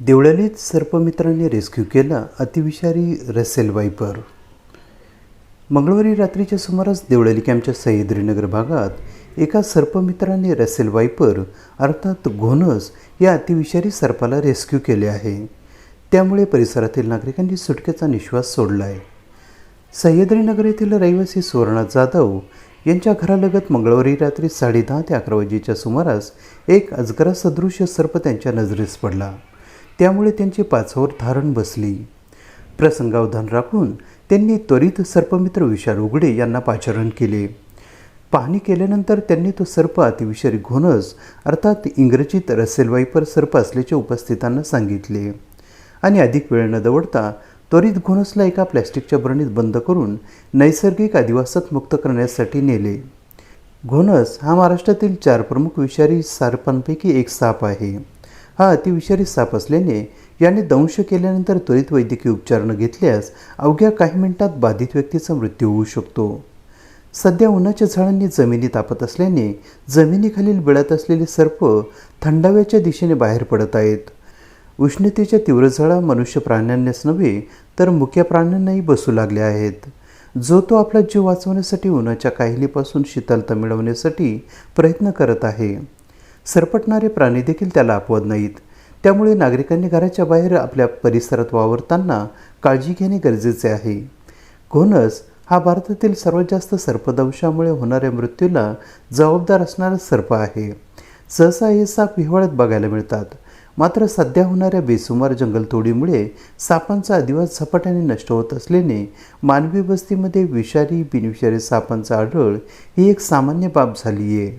देवळालीत सर्पमित्रांनी rescue केला अतिविषारी Russell viper. मंगळवारी रात्रीच्या सुमारास देवळाली कॅम्पच्या सह्याद्रीनगर भागात एका सर्पमित्राने रसेल वायपर अर्थात घोनस या अतिविषारी सर्पाला रेस्क्यू केले आहे. त्यामुळे परिसरातील नागरिकांनी सुटकेचा निश्वास सोडला आहे सह्याद्रीनगर येथील रहिवासी सुवर्णा जाधव यांच्या घरालगत मंगळवारी रात्री साडेदहा ते अकरा वाजेच्या सुमारास एक अजगरासदृश्य सर्प त्यांच्या नजरेस पडला. त्यामुळे त्यांची पाचावर धारण बसली. प्रसंगावधान राखून त्यांनी त्वरित सर्पमित्र विशाल उघडे यांना पाचारण केले. पाहणी केल्यानंतर त्यांनी तो सर्प अतिविषारी घोणस अर्थात इंग्रजीत रसेलवाईपर सर्प असल्याचे उपस्थितांना सांगितले. आणि अधिक वेळ न दवडता त्वरित घोणसला एका प्लॅस्टिकच्या बरणीत बंद करून नैसर्गिक अधिवासात मुक्त करण्यासाठी नेले. घोणस हा महाराष्ट्रातील चार प्रमुख विषारी सर्पांपैकी एक साप आहे. हा अतिविषारी साप असल्याने याने दंश केल्यानंतर त्वरित वैद्यकीय उपचार न घेतल्यास अवघ्या काही मिनिटात बाधित व्यक्तीचा मृत्यू होऊ शकतो. सध्या उन्हाच्या झाडांनी जमिनी तापत असल्याने जमिनीखालील बिळात असलेले सर्प थंडाव्याच्या दिशेने बाहेर पडत आहेत. उष्णतेच्या तीव्र झळा मनुष्य प्राण्यांनाच नव्हे तर मुख्या प्राण्यांनाही बसू लागल्या आहेत. जो तो आपला जीव वाचवण्यासाठी उन्हाच्या काहिलीपासून शीतलता मिळवण्यासाठी प्रयत्न करत आहे. सरपटणारे प्राणी देखील त्याला अपवत नाहीत. त्यामुळे नागरिकांनी घराच्या बाहेर आपल्या परिसरात वावरताना काळजी घेणे गरजेचे आहे. घोणस हा भारतातील सर्वात जास्त सर्पदंशामुळे होणाऱ्या मृत्यूला जबाबदार असणारा सर्प आहे. सहसा हे साप हिवाळ्यात बघायला मिळतात. मात्र सध्या होणाऱ्या बेसुमार जंगलतोडीमुळे सापांचा अधिवास झपाट्याने नष्ट होत असल्याने मानवी वस्तीमध्ये विषारी बिनविषारी सापांचा आढळ ही एक सामान्य बाब झाली आहे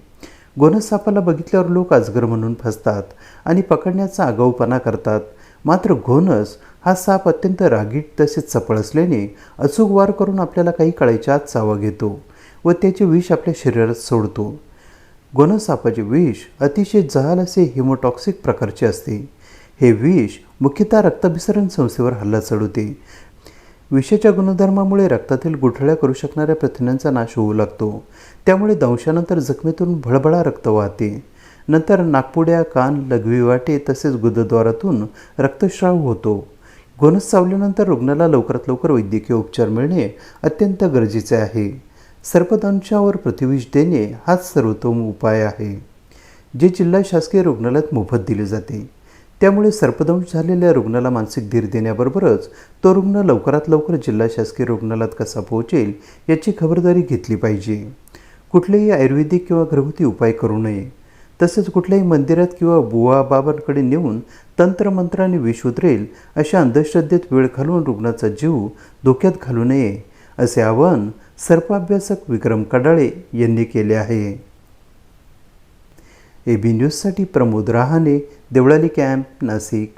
गोनस सापाला बघितल्यावर लोक अजगर म्हणून फसतात आणि पकडण्याचा आगाऊपणा करतात. मात्र घोनस हा साप अत्यंत रागीट तसेच चपळ असल्याने अचूक वार करून आपल्याला काही कळायच्या आत चावा घेतो व त्याचे विष आपल्या शरीरात सोडतो. गोनस सापाचे विष अतिशय जहाल असे हिमोटॉक्सिक प्रकारचे असते. हे विष मुख्यतः रक्ताभिसरण संस्थेवर हल्ला चढवते. विषेच्या गुणधर्मामुळे रक्तातील गुठळ्या करू शकणाऱ्या प्रथिनांचा नाश होऊ लागतो. त्यामुळे दंशानंतर जखमीतून भळभळा रक्त वाहते. नंतर नागपुड्या कान लघवी वाटे तसेच गुदद्वारातून रक्तस्राव होतो. घोणस चावल्यानंतर रुग्णाला लवकरात लवकर वैद्यकीय उपचार मिळणे अत्यंत गरजेचे आहे. सर्पदंशावर प्रतिविष देणे हाच सर्वोत्तम उपाय आहे. जे जिल्हा शासकीय रुग्णालयात मोफत दिले जाते. त्यामुळे सर्पदंश झालेल्या रुग्णाला मानसिक धीर देण्याबरोबरच तो रुग्ण लवकरात लवकर जिल्हा शासकीय रुग्णालयात कसा पोहोचेल याची खबरदारी घेतली पाहिजे. कुठलेही आयुर्वेदिक किंवा घरगुती उपाय करू नये. तसेच कुठल्याही मंदिरात किंवा बुवा बाबांकडे नेऊन तंत्रमंत्राने विष उतरेल अशा अंधश्रद्धेत वेळ घालून रुग्णाचा जीव धोक्यात घालू नये असे आवाहन सर्पाभ्यासक विक्रम कडाळे यांनी केले आहे. ए बी न्यूजसाठी प्रमोद रहाणे देवळाली कॅम्प नाशिक.